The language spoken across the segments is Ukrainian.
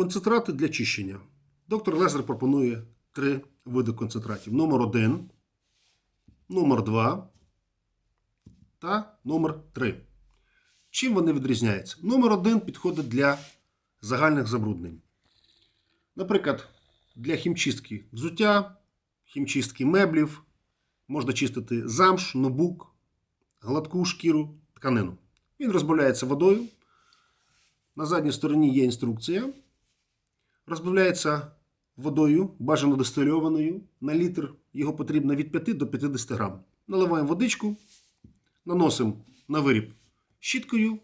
Концентрати для чищення. Доктор Лезер пропонує три види концентратів: номер 1, номер 2 та номер 3. Чим вони відрізняються? Номер 1 підходить для загальних забруднень. Наприклад, для хімчистки взуття, хімчистки меблів, можна чистити замш, нобук, гладку шкіру, тканину. Він розбавляється водою. На задній стороні є інструкція. Розбавляється водою, бажано дистильованою. На літр його потрібно від 5 до 50 грам. Наливаємо водичку, наносимо на виріб щіткою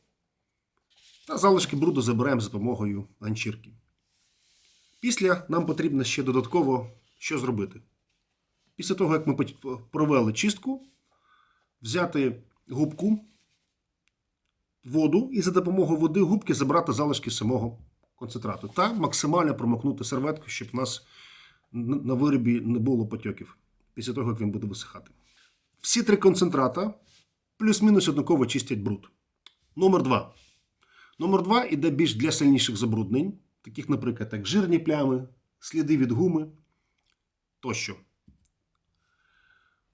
та залишки бруду забираємо за допомогою ганчірки. Після нам потрібно ще додатково що зробити. Після того, як ми провели чистку, взяти губку, воду і за допомогою води губки забрати залишки самого концентрату та максимально промокнути серветку, щоб у нас на виробі не було потьоків після того, як він буде висихати. Всі три концентрата плюс-мінус однаково чистять бруд. Номер 2. Номер 2 іде більш для сильніших забруднень, таких, наприклад, як жирні плями, сліди від гуми тощо.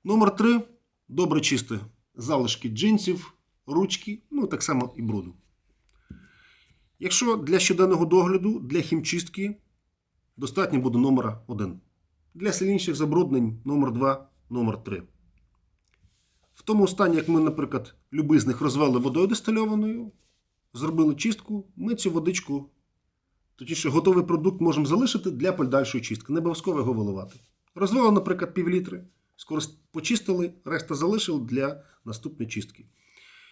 Номер 3 добре чисте залишки джинсів, ручки, ну так само і бруду. Якщо для щоденного догляду, для хімчистки достатньо буде номера 1. Для сильніших забруднень номер 2, номер 3. В тому стані, як ми, наприклад, любий з них розвели водою дистильованою, зробили чистку, ми цю водичку, точніше, готовий продукт можемо залишити для подальшої чистки. Не обов'язково його виливати. Розвели, наприклад, півлітри, скоро почистили, решта залишили для наступної чистки.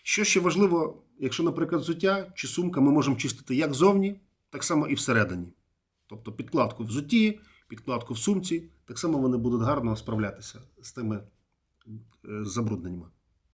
Що ще важливо, якщо, наприклад, взуття чи сумка, ми можемо чистити як зовні, так само і всередині. Тобто підкладку в взутті, підкладку в сумці, так само вони будуть гарно справлятися з тими е, забрудненнями.